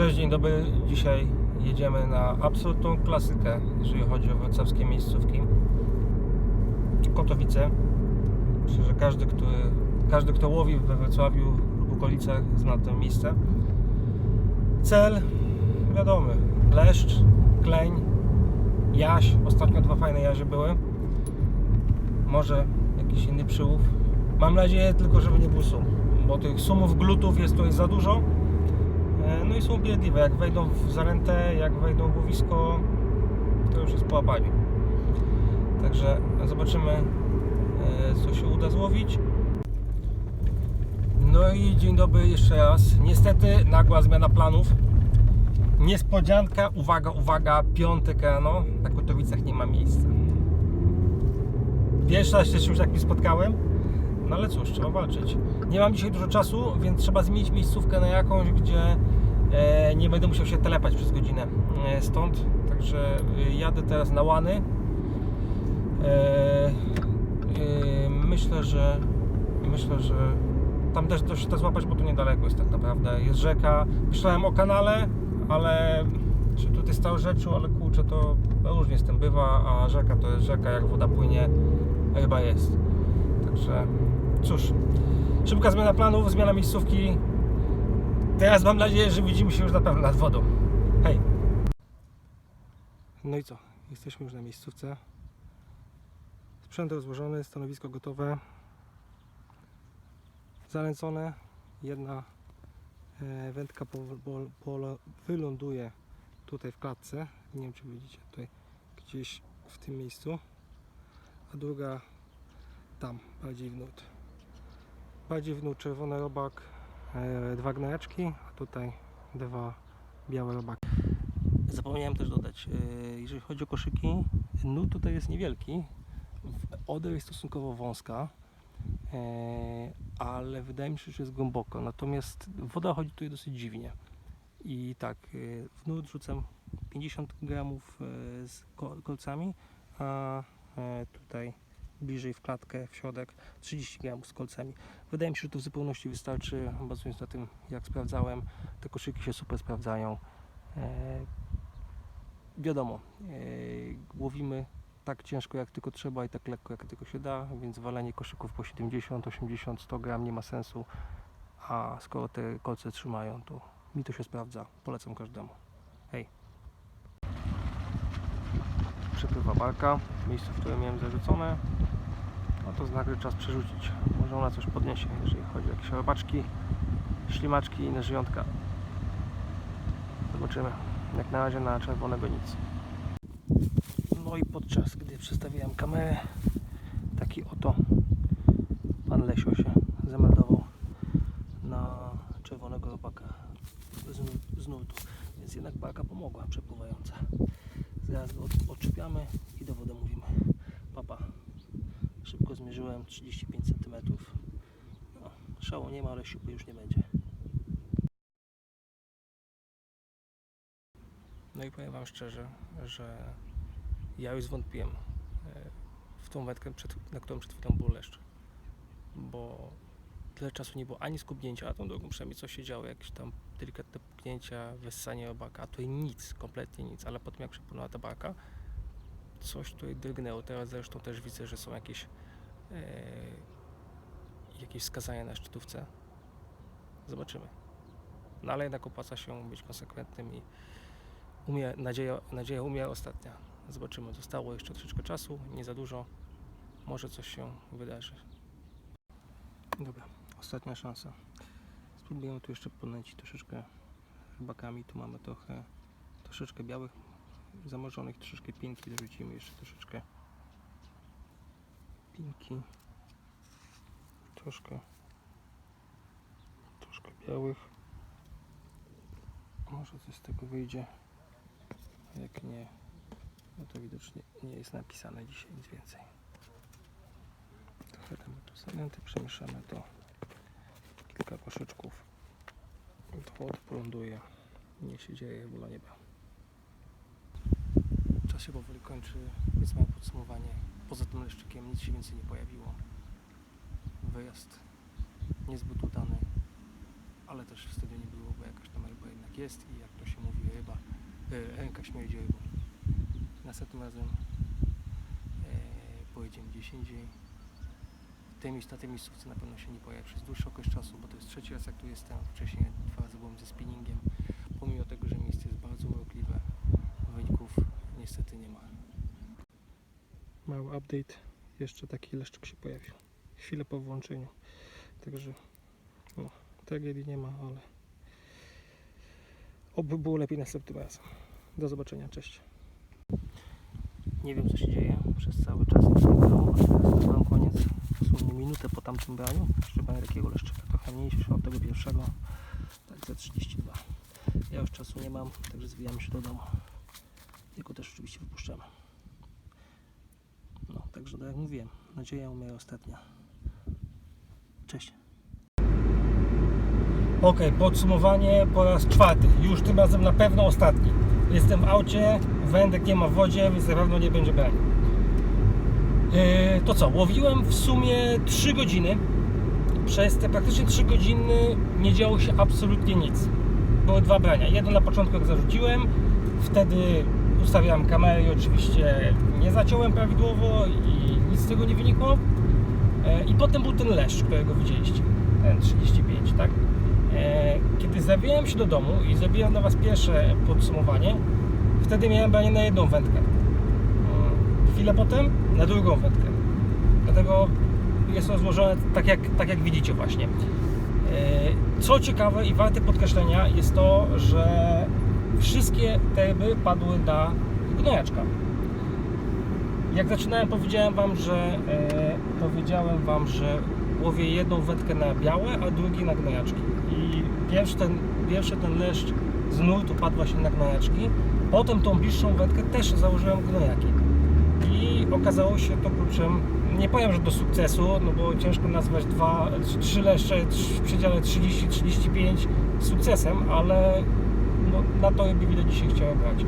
Cześć, dzień dobry. Dzisiaj jedziemy na absolutną klasykę, jeżeli chodzi o wrocławskie miejscówki. Kotowice. Myślę, że każdy, który, każdy, kto łowi we Wrocławiu lub okolicach, zna to miejsce. Cel wiadomy. Leszcz, kleń, jaś. Ostatnio dwa fajne jazie były. Może jakiś inny przyłów. Mam nadzieję tylko, żeby nie był sum, bo tych sumów, glutów jest tutaj za dużo. E, No i są upierdliwe. Jak wejdą w zarętę, jak wejdą w łowisko, to już jest połapanie. Także zobaczymy, e, co się uda złowić. No i dzień dobry jeszcze raz. Niestety nagła zmiana planów. Niespodzianka, uwaga, uwaga, piątek rano na Kotowicach nie ma miejsca. Pierwszy raz się czymś takim spotkałem, no ale cóż, trzeba walczyć. Nie mam dzisiaj dużo czasu, więc trzeba zmienić miejscówkę na jakąś, gdzie nie będę musiał się telepać przez godzinę e, stąd. Także e, jadę teraz na Łany. E, e, myślę, że myślę, że tam też się to złapać, bo tu niedaleko jest tak naprawdę. Jest rzeka. Myślałem o kanale, ale czy tutaj stał rzeczu, ale kurczę, to różnie z tym bywa, a rzeka to jest rzeka, jak woda płynie, ryba jest. Także cóż, szybka zmiana planów, zmiana miejscówki. Teraz mam nadzieję, że widzimy się już na pewno nad wodą. Hej! No i co? Jesteśmy już na miejscówce. Sprzęt rozłożony, stanowisko gotowe. Zalęcone. Jedna e, wędka po, po, po, wyląduje tutaj w klatce. Nie wiem czy widzicie tutaj gdzieś w tym miejscu. A druga tam, bardziej w nut. Bardziej w nut czerwony robak, dwa gnojeczki, a tutaj dwa białe robaki. Zapomniałem też dodać, e, jeżeli chodzi o koszyki, nut tutaj jest niewielki, oder jest stosunkowo wąska, e, ale wydaje mi się, że jest głęboko, natomiast woda chodzi tutaj dosyć dziwnie. I tak, e, w nut rzucam 50 gramów e, z ko- kolcami, a e, tutaj bliżej w klatkę, w środek 30 gramów z kolcami. Wydaje mi się, że to w zupełności wystarczy, bazując na tym jak sprawdzałem, te koszyki się super sprawdzają. E, wiadomo, e, łowimy tak ciężko jak tylko trzeba i tak lekko jak tylko się da, więc walenie koszyków po 70, 80, 100 gram nie ma sensu, a skoro te kolce trzymają, to mi to się sprawdza. Polecam każdemu. Hej! Przepływa barka, miejsce, w którym miałem zarzucone. No to znak, że czas przerzucić. Może ona coś podniesie, jeżeli chodzi o jakieś robaczki, ślimaczki i inne żyjątka. Zobaczymy. Jak na razie na czerwonego nic. No i podczas gdy przestawiałem kamerę, taki oto pan Lesio się zameldował na czerwonego robaka z, z nurtu. Więc jednak barka pomogła przepływająca. Od- odczepiamy i do wody mówimy. Papa. Szybko zmierzyłem 35 cm. No, szału nie ma, ale siupy już nie będzie. No i powiem Wam szczerze, że ja już zwątpiłem e, w tą wędkę, na którą przed chwilą był leszcz. Bo tyle czasu nie było ani skubnięcia, a tą drugą przynajmniej coś się działo, jakieś tam delikatne puknięcia, wyssanie robaka, a tutaj nic, kompletnie nic, ale potem jak przepłynęła ta barka, coś tutaj drgnęło. Teraz zresztą też widzę, że są jakieś e, jakieś skazania na szczytówce. Zobaczymy. No ale jednak opłaca się być konsekwentnym i umie, nadzieja, nadzieja umiera ostatnia. Zobaczymy. Zostało jeszcze troszeczkę czasu, nie za dużo. Może coś się wydarzy. Dobra, ostatnia szansa. Spróbujemy tu jeszcze podnęcić troszeczkę rybakami. Tu mamy trochę troszeczkę białych zamorzonych, troszeczkę pinki. Dorzucimy jeszcze troszeczkę pinki. Troszkę troszkę białych. Może coś z tego wyjdzie. Jak nie, no to widocznie nie jest napisane dzisiaj nic więcej. Trochę tam tu zanęty przemieszamy to Poląduje. Niech się dzieje wola nieba. Czas się powoli kończy, więc mamy podsumowanie. Poza tym leszczykiem nic się więcej nie pojawiło. Wyjazd niezbyt udany, ale też wtedy nie było, bo jakaś tam ryba jednak jest i jak to się mówi, ryba, e, ręka śmierdzi rybą. Następnym razem e, pojedziemy gdzieś indziej. W tej, miejsc- na tej miejscówce na pewno się nie pojawię przez dłuższy okres czasu, bo to jest trzeci raz jak tu jestem. Wcześniej dwa byłem ze spinningiem. Pomimo tego, że miejsce jest bardzo urokliwe, wyników niestety nie ma. Mały update. Jeszcze taki leszczyk się pojawił. Chwilę po włączeniu. Także no, tragedii nie ma, ale oby było lepiej następnym razem. Do zobaczenia, cześć. Nie wiem co się dzieje przez cały czas. nic nie było, teraz koniec, dosłownie minutę po tamtym braniu. Jeszcze brałem takiego leszczyka, trochę mniejszy od tego pierwszego. Za 32. Ja już czasu nie mam, także zwijamy się do domu. Jego też oczywiście wypuszczamy. No, także tak jak mówiłem, nadzieja umiera ostatnia. Cześć. Ok, podsumowanie po raz czwarty. Już tym razem na pewno ostatni. Jestem w aucie, wędek nie ma w wodzie, więc na pewno nie będzie brania. Yy, to co, łowiłem w sumie 3 godziny. Przez te praktycznie 3 godziny nie działo się absolutnie nic. Były dwa brania. Jedno na początku jak zarzuciłem, wtedy ustawiałem kamerę i oczywiście nie zaciąłem prawidłowo i nic z tego nie wynikło. E, I potem był ten leszcz, którego widzieliście, ten 35, tak? E, Kiedy zawijałem się do domu i zrobiłem dla Was pierwsze podsumowanie, wtedy miałem branie na jedną wędkę. Mm, Chwilę potem na drugą wędkę. Dlatego jest to złożone tak jak, tak jak widzicie właśnie. E, Co ciekawe i warte podkreślenia jest to, że wszystkie te ryby padły na gnojaczka. Jak zaczynałem powiedziałem Wam, że e, powiedziałem Wam, że łowię jedną wędkę na białe, a drugi na gnojaczki. I pierwszy ten, pierwszy ten leszcz z nurtu padł właśnie na gnojaczki. Potem tą bliższą wędkę też założyłem gnojaki. I okazało się to kluczem, nie powiem, że do sukcesu, no bo ciężko nazwać dwa, trzy leszcze w przedziale 30-35 sukcesem, ale no, na to jakby widać dzisiaj chciałem brać.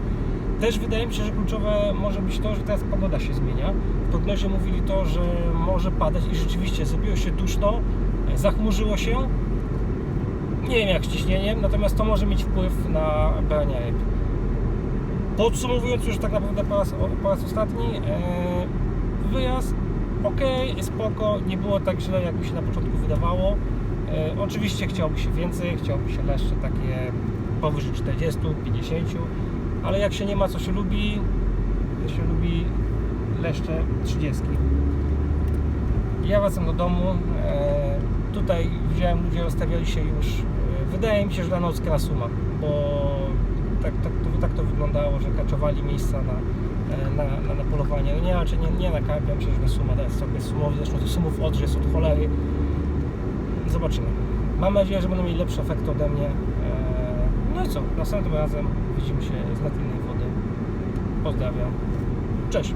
Też wydaje mi się, że kluczowe może być to, że teraz pogoda się zmienia. W prognozie mówili to, że może padać i rzeczywiście zrobiło się duszno, zachmurzyło się. Nie wiem jak z ciśnieniem, natomiast to może mieć wpływ na branie ryb. Podsumowując już tak naprawdę po raz, po raz ostatni, e, wyjazd ok, spoko, nie było tak źle jak mi się na początku wydawało. E, oczywiście chciałoby się więcej, chciałoby się leszcze takie powyżej 40, 50, ale jak się nie ma co się lubi, to się lubi leszcze 30. Ja wracam do domu. E, tutaj widziałem, ludzie rozstawiali się już. E, wydaje mi się, że na nockę na suma, bo tak, tak, to, tak to wyglądało, że kaczowali miejsca na, na, na, na polowanie. No nie, raczej nie, nie na karpia, że na suma, to jest sobie sumowy, zresztą to sumów odrze jest od cholery. Zobaczymy. Mam nadzieję, że będą mieli lepszy efekt ode mnie. E, no i co, następnym razem widzimy się z nad innej wody. Pozdrawiam. Cześć.